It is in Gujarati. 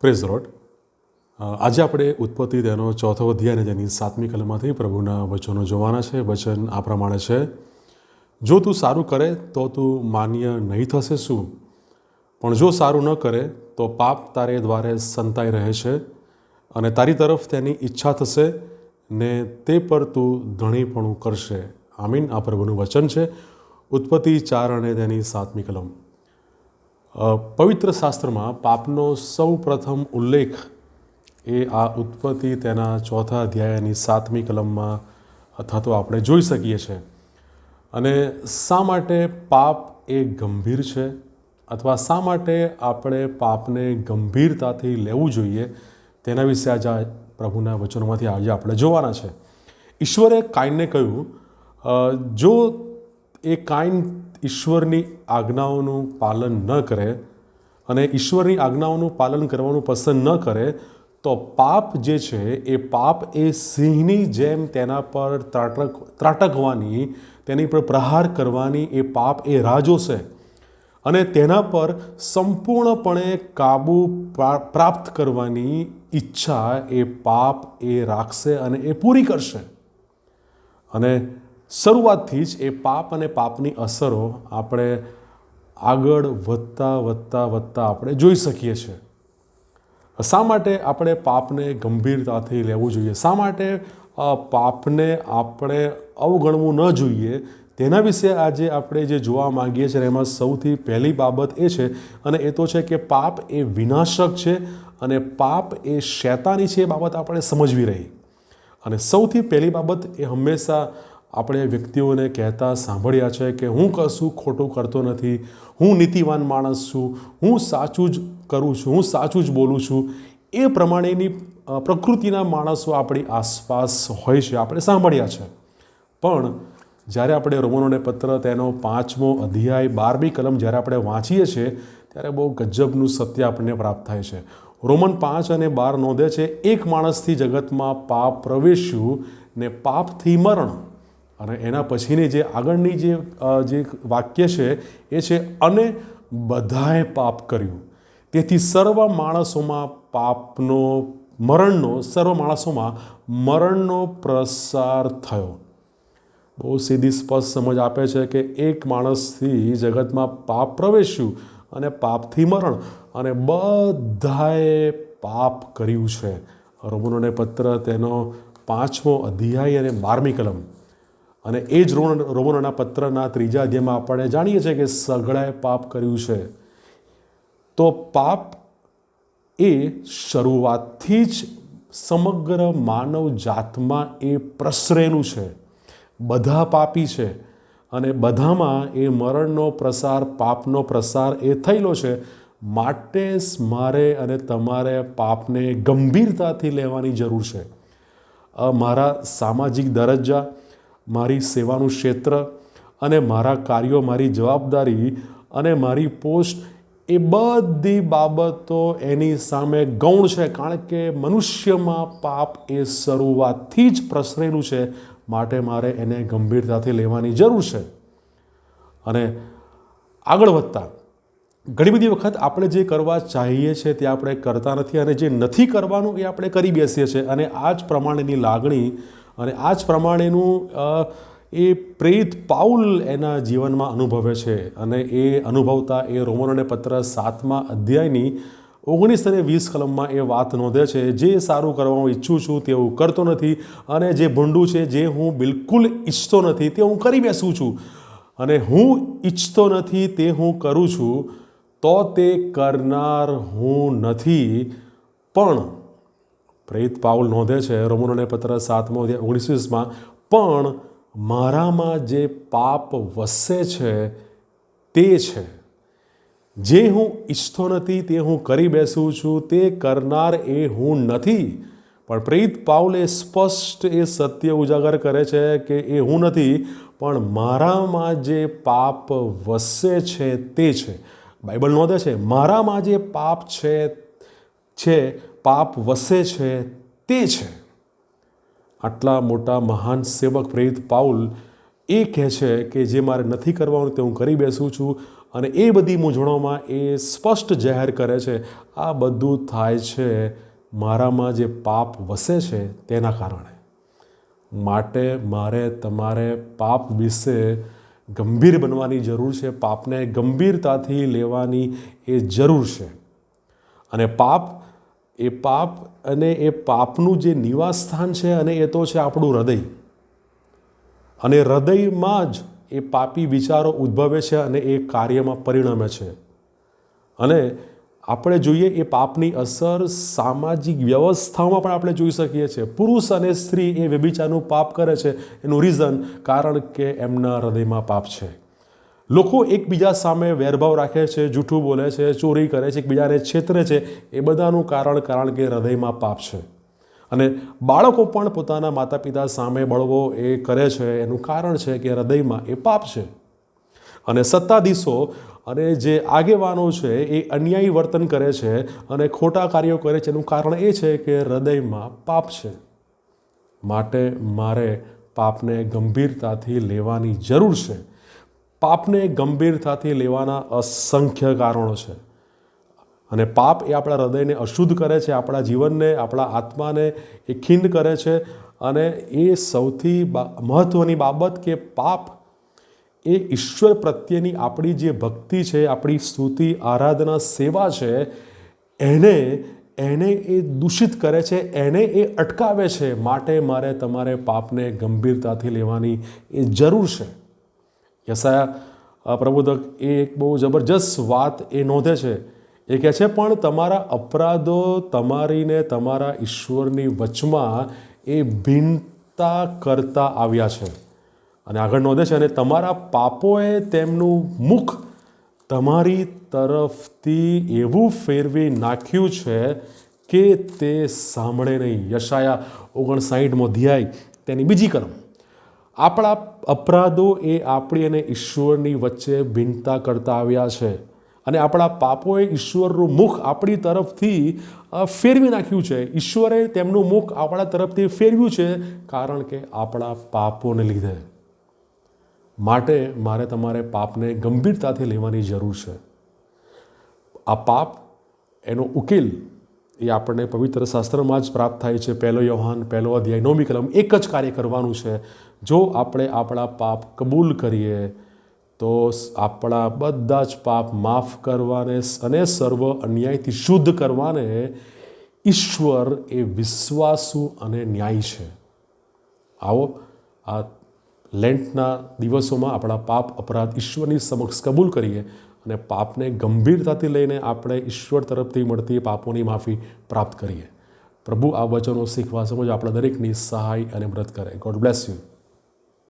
Praise road. આજે આપણે ઉત્પત્તિ તેનો ચોથો અધ્યાય અને તેની સાતમી કલમમાંથી પ્રભુના વચનો જોવાના છે. વચન આ પ્રમાણે છે. જો તું સારું કરે તો તું માન્ય નહીં થશે શું? પણ જો સારું ન કરે તો પાપ તારે દ્વારે સંતાઈ રહે છે અને તારી તરફ તેની ઈચ્છા થશે ને તે પર તું ધણીપણું કરશે. આમીન. આ પ્રભુનું વચન છે. ઉત્પત્તિ ચાર અને તેની સાતમી કલમ. પવિત્ર શાસ્ત્રમાં પાપનો સૌ પ્રથમ ઉલ્લેખ એ આ ઉત્પત્તિ તેના ચોથા અધ્યાયની સાતમી કલમમાં થતો આપણે જોઈ શકીએ છીએ. અને શા માટે પાપ એ ગંભીર છે અથવા શા માટે આપણે પાપને ગંભીરતાથી લેવું જોઈએ તેના વિશે આજે આ પ્રભુના વચનોમાંથી આજે આપણે જોવાના છે. ઈશ્વરે કાયનને કહ્યું જો એ કાયન ઈશ્વરની આજ્ઞાઓનું પાલન ન કરે અને ઈશ્વરની આજ્ઞાઓનું પાલન કરવાનું પસંદ ન કરે, તો પાપ જે છે, એ પાપ એ સિંહની જેમ તેના પર ત્રાટક, ત્રાટકવાની, તેની પર પ્રહાર કરવાની એ પાપ એ રાહ જોશે અને તેના પર સંપૂર્ણપણે કાબુ પ્રા- પ્રાપ્ત કરવાની ઈચ્છા એ પાપ એ રાખશે અને એ પૂરી કરશે. અને શરૂઆતથી જ એ પાપ અને પાપની અસરો આપણે આગળ વધતા વધતા વધતા આપણે જોઈ શકીએ છીએ. શા માટે આપણે પાપને ગંભીરતાથી લેવું જોઈએ? શા માટે પાપને આપણે અવગણવું ન જોઈએ? તેના વિશે આજે આપણે જે જોવા માંગીએ છીએ એમાં સૌથી પહેલી બાબત એ છે અને એ તો છે કે પાપ એ વિનાશક છે અને પાપ એ શેતાની છે એ બાબત આપણે સમજવી રહી. અને સૌથી પહેલી બાબત એ હંમેશા આપણે વ્યક્તિઓને કહેતા સાંભળ્યા છે કે હું કશું ખોટું કરતો નથી, હું નીતિવાન માણસ છું, હું સાચું જ કરું છું, હું સાચું જ બોલું છું. એ પ્રમાણેની પ્રકૃતિના માણસો આપણી આસપાસ હોય છે, આપણે સાંભળ્યા છે. પણ જ્યારે આપણે રોમનોને પત્ર, તેનો પાંચમો અધ્યાય, બારમી કલમ જ્યારે આપણે વાંચીએ છીએ, ત્યારે બહુ ગજબનું સત્ય આપણને પ્રાપ્ત થાય છે. રોમન પાંચ અને બાર નોંધે છે, એક માણસથી જગતમાં પાપ પ્રવેશ્યું ને પાપથી મરણ. અને એના પછીની જે આગળની જે જે વાક્ય છે, એ છે, અને બધાએ પાપ કર્યું. તેથી સર્વ માણસોમાં પાપનો, મરણનો, સર્વ માણસોમાં મરણનો પ્રસાર થયો. બહુ સીધી સ્પષ્ટ સમજ આપે છે કે એક માણસથી જગતમાં પાપ પ્રવેશ્યું અને પાપથી મરણ અને બધાએ પાપ કર્યું છે. રોમનોને પત્ર તેનો પાંચમો અધ્યાય અને બારમી કલમ. અને એ જ રોમન રોમનોના પત્રના ત્રીજા અધ્યાયમાં આપણે જાણીએ છીએ કે સગળાએ પાપ કર્યું છે. તો પાપ એ શરૂઆતથી જ સમગ્ર માનવ જાતમાં એ પ્રસરેલું છે. બધા પાપી છે અને બધામાં એ મરણનો પ્રસાર, પાપનો પ્રસાર એ થયેલો છે. માટે મારે અને તમારે પાપને ગંભીરતાથી લેવાની જરૂર છે. મારા સામાજિક દરજ્જા મારી સેવાનું ક્ષેત્ર અને મારા કાર્યો, મારી જવાબદારી અને મારી પોસ્ટ એ બધી બાબતો એની સામે ગૌણ છે. કારણ કે મનુષ્યમાં પાપ એ શરૂઆતથી જ પ્રસરેલું છે. માટે મારે એને ગંભીરતાથી લેવાની જરૂર છે. અને આગળ વધતા, ઘણી બધી વખત આપણે જે કરવા ચાહીએ છીએ તે આપણે કરતા નથી અને જે નથી કરવાનું એ આપણે કરી બેસીએ છીએ. અને આ જ પ્રમાણેની લાગણી અને આ જ પ્રમાણેનું એ પ્રેરિત પાઉલ એના જીવનમાં અનુભવે છે. અને એ અનુભવતા એ રોમનોને પત્ર સાતમા અધ્યાયની ઓગણીસ અને વીસ કલમમાં એ વાત નોંધે છે. જે સારું કરવાનું ઈચ્છું છું તે હું કરતો નથી અને જે ભૂંડું છે જે હું બિલકુલ ઈચ્છતો નથી તે હું કરી બેસું છું. અને હું ઈચ્છતો નથી તે હું કરું છું તો તે કરનાર હું નથી. પણ પ્રેરિત પાઉલ નોંધે છે રોમનોને પત્ર સાતમો અધ્યાય ઓગણીસ વીસમાં પણ મારામાં જે પાપ વસે છે, તે છે. જે હું ઈચ્છતો નથી, તે હું કરી બેસું છું, તે કરનાર એ હું નથી. પણ પ્રીત પાઉલ એ સ્પષ્ટ એ સત્ય ઉજાગર કરે છે કે એ હું નથી, પણ મારામાં જે પાપ વસે છે, તે છે. બાઇબલ નોંધે છે, મારામાં જે પાપ છે છે પાપ વસે છે, તે છે. આટલા મોટા મહાન સેવક પ્રેરિત પાઉલ એ કહે છે કે જે મારે નથી કરવાનું તે હું કરી બેસું છું અને એ બધી મૂંઝવણોમાં એ સ્પષ્ટ જાહેર કરે છે, આ બધું થાય છે મારામાં જે પાપ વસે છે તેના કારણે. માટે મારે તમારે પાપ વિશે ગંભીર બનવાની જરૂર છે, પાપને ગંભીરતાથી લેવાની એ જરૂર છે. અને પાપ એ પાપ અને એ પાપનું જે નિવાસસ્થાન છે અને એ તો છે આપણું હૃદય. અને હૃદયમાં જ એ પાપી વિચારો ઉદ્ભવે છે અને એ કાર્યમાં પરિણમે છે. અને આપણે જોઈએ એ પાપની અસર સામાજિક વ્યવસ્થામાં પણ આપણે જોઈ શકીએ છીએ. પુરુષ અને સ્ત્રી એ વ્યભિચારનું પાપ કરે છે. એનું રીઝન કારણ કે એમના હૃદયમાં પાપ છે. લોકો એકબીજા સામે વેરભાવ રાખે છે, જૂઠું બોલે છે, ચોરી કરે છે, એકબીજાને છેતરે છે, એ બધાનું કારણ કારણ કે હૃદયમાં પાપ છે. અને બાળકો પણ પોતાના માતા પિતા સામે બળવો એ કરે છે, એનું કારણ છે કે હૃદયમાં એ પાપ છે. અને સત્તાધીશો અને જે આગેવાનો છે, એ અન્યાયી વર્તન કરે છે અને ખોટા કાર્યો કરે છે, એનું કારણ એ છે કે હૃદયમાં પાપ છે. માટે મારે પાપને ગંભીરતાથી લેવાની જરૂર છે. પાપને ગંભીરતાથી લેવાના અસંખ્ય કારણો છે. અને પાપ એ આપણા હૃદયને અશુદ્ધ કરે છે, આપણા જીવનને, આપણા આત્માને એ ખીંડ કરે છે અને એ સૌથી મહત્ત્વની બાબત કે પાપ એ ઈશ્વર પ્રત્યેની આપણી જે ભક્તિ છે, આપણી સ્તુતિ, આરાધના, સેવા છે, એને એને એ દૂષિત કરે છે, એને એ અટકાવે છે. માટે મારે તમારે પાપને ગંભીરતાથી લેવાની એ જરૂર છે. યસાયા પ્રબોધક એ એક બહુ જબરજસ્ત વાત એ નોંધે છે. એ કહે છે, પણ તમારા અપરાધો તમારીને તમારા ઈશ્વરની વચમાં એ ભિન્નતા કરતા આવ્યા છે. અને આગળ નોંધે છે, અને તમારા પાપોએ તેમનું મુખ તમારી તરફથી એવું ફેરવી નાખ્યું છે કે તે સાંભળે નહીં. યશાયા ઓગણસાઠમો ધ્યાય તેની બીજી કલમ. આપણા અપરાધો એ આપણી અને ઈશ્વરની વચ્ચે ભિન્નતા કરતા આવ્યા છે. અને આપણા પાપોએ ઈશ્વરનું મુખ આપણી તરફથી ફેરવી નાખ્યું છે. ઈશ્વરે તેમનું મુખ આપણા તરફથી ફેરવ્યું છે કારણ કે આપણા પાપોને લીધે. માટે મારે તમારે પાપને ગંભીરતાથી લેવાની જરૂર છે. આ પાપ, એનો ઉકેલ એ આપણને પવિત્ર શાસ્ત્રમાં જ પ્રાપ્ત થાય છે. પહેલો યૌહાન, પહેલો અધ્યાય, નવમી કલમ, એક જ કાર્ય કરવાનું છે. જો આપણે આપણા પાપ કબૂલ કરીએ, તો આપણા બધા જ પાપ માફ કરવાને અને સર્વ અન્યાયથી શુદ્ધ કરવાને ઈશ્વર એ વિશ્વાસુ અને ન્યાય છે. આવો, આ લેન્ટના દિવસોમાં આપણા પાપ અપરાધ ઈશ્વરની સમક્ષ કબૂલ કરીએ. અને પાપને ગંભીરતાથી લઈને આપણે ઈશ્વર તરફથી મળતી પાપોની માફી પ્રાપ્ત કરીએ. પ્રભુ આ વચનો શીખવા સમજ આપણા દરેકની સહાય અને મદદ કરે. God bless you